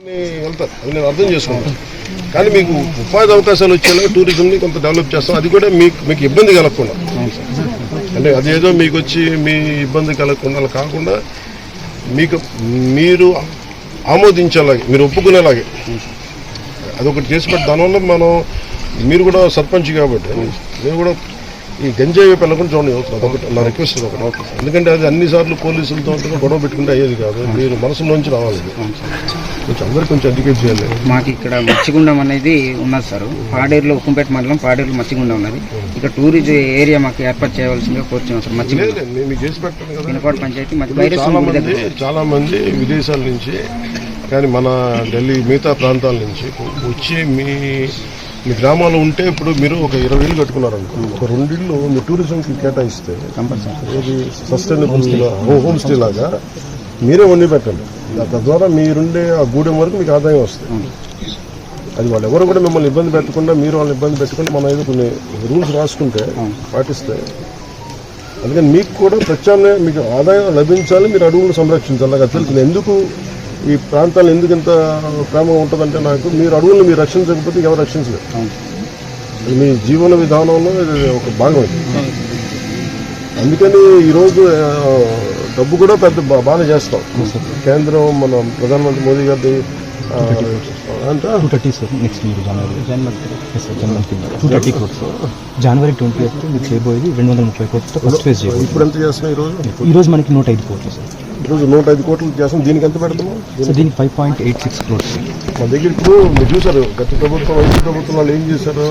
వెళ్తారు అది నేను అర్థం చేసుకుంటాను కానీ మీకు ఉపాధి అవకాశాలు వచ్చేలాగా టూరిజంని కొంత డెవలప్ చేస్తాం. అది కూడా మీకు మీకు ఇబ్బంది కలగకుండా. అంటే అదేదో మీకు వచ్చి మీ ఇబ్బంది కలగకుండా అలా కాకుండా మీకు మీరు ఆమోదించేలాగే మీరు ఒప్పుకునేలాగే. అదొకటి చేసి పెట్టి దానివల్ల మనం మీరు కూడా సర్పంచ్ కాబట్టి నేను కూడా ఈ గంజాయి వైపు వెళ్ళకుండా చూడండి అదొకటి నా రిక్వెస్ట్ ఒకటి. ఎందుకంటే అది అన్ని సార్లు పోలీసులతో గొడవ పెట్టుకుంటే అయ్యేది కాదు. మీరు మనసులోంచి రావాలి. కొంచెం అందరికి కొంచెం ఎడ్యుకేట్ చేయాలి. మాకు ఇక్కడ మచ్చిగుండం అనేది ఉన్నది సార్. పాడేరులో ఉక్కుంపేట మండలం పాడేరులో మచ్చిగుండం ఉన్నది. ఇక్కడ టూరిజం ఏరియా మాకు ఏర్పాటు చేయవలసిందిగా కోరుతున్నాం సార్ మచ్చిగుండం పంచాయతీ చాలా మంది విదేశాల నుంచి కానీ మన ఢిల్లీ మిగతా ప్రాంతాల నుంచి వచ్చి మీ మీ గ్రామాలు ఉంటే ఇప్పుడు మీరు ఒక ఇరవై ఇల్లు కట్టుకున్నారు అనుకో ఒక రెండిళ్ళు మీ టూరిజంకి కేటాయిస్తే సస్టైనబుల్ హోమ్ స్టే లాగా మీరే వండి పెట్టండి. తద్వారా మీరుండే ఆ గూడెం వరకు మీకు ఆదాయం వస్తుంది. అది వాళ్ళు ఎవరు కూడా మిమ్మల్ని ఇబ్బంది పెట్టకుండా మీరు వాళ్ళని ఇబ్బంది పెట్టకుండా మనం ఏదో కొన్ని రూల్స్ రాసుకుంటే పాటిస్తే అందుకని మీకు కూడా ప్రత్యామ్నాయం మీకు ఆదాయం లభించాలి మీరు అడవులను సంరక్షించాలి. నాకు అది తెలుసు. ఎందుకు ఈ ప్రాంతాలు ఎందుకు ఇంత ప్రేమ ఉంటుందంటే నాకు మీరు అడవులను మీరు రక్షించకపోతే ఎవరు రక్షించలేరు. అది మీ జీవన విధానంలో ఇది ఒక భాగం ఇది. అందుకని ఈరోజు డబ్బు కూడా పెద్ద బా- బాగానే చేస్తాం. కేంద్రం మన ప్రధానమంత్రి మోదీ గారి జనవరి ట్వంటీ ఎయిత్ మీకు చేయబోయేది రెండు వందల ముప్పై కోట్లతో ఫస్ట్ ఫేజ్ చేయబోయేది. ఇప్పుడు ఎంత చేస్తున్నాం ఈరోజు? ఈ రోజు మనకి నూట ఐదు కోట్లు సార్ ఈరోజు నూట ఐదు కోట్లు చేస్తాం. దీనికి ఎంత పెడతాము సో దీనికి five point eight six crores. మన దగ్గర ఇప్పుడు మీరు చూసారు గత ప్రభుత్వం వైద్య ప్రభుత్వం వాళ్ళు ఏం చేశారు?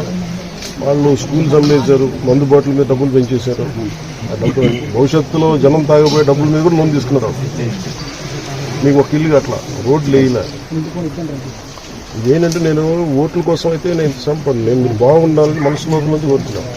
వాళ్ళు స్కూల్స్ అమ్మేశారు మందు బాటిల్ మీద డబ్బులు పెంచేశారు. ఆ డబ్బులు భవిష్యత్తులో జనం తాగబోయే డబ్బుల మీద కూడా లోన్ తీసుకున్నారు మీకు ఒక ఇల్లు అట్లా రోడ్లు వేయలే. ఇదేంటంటే నేను ఓట్ల కోసం అయితే నేను సంపద నేను మీరు బాగుండాలని మనసులో నుంచి కోరుతున్నాను.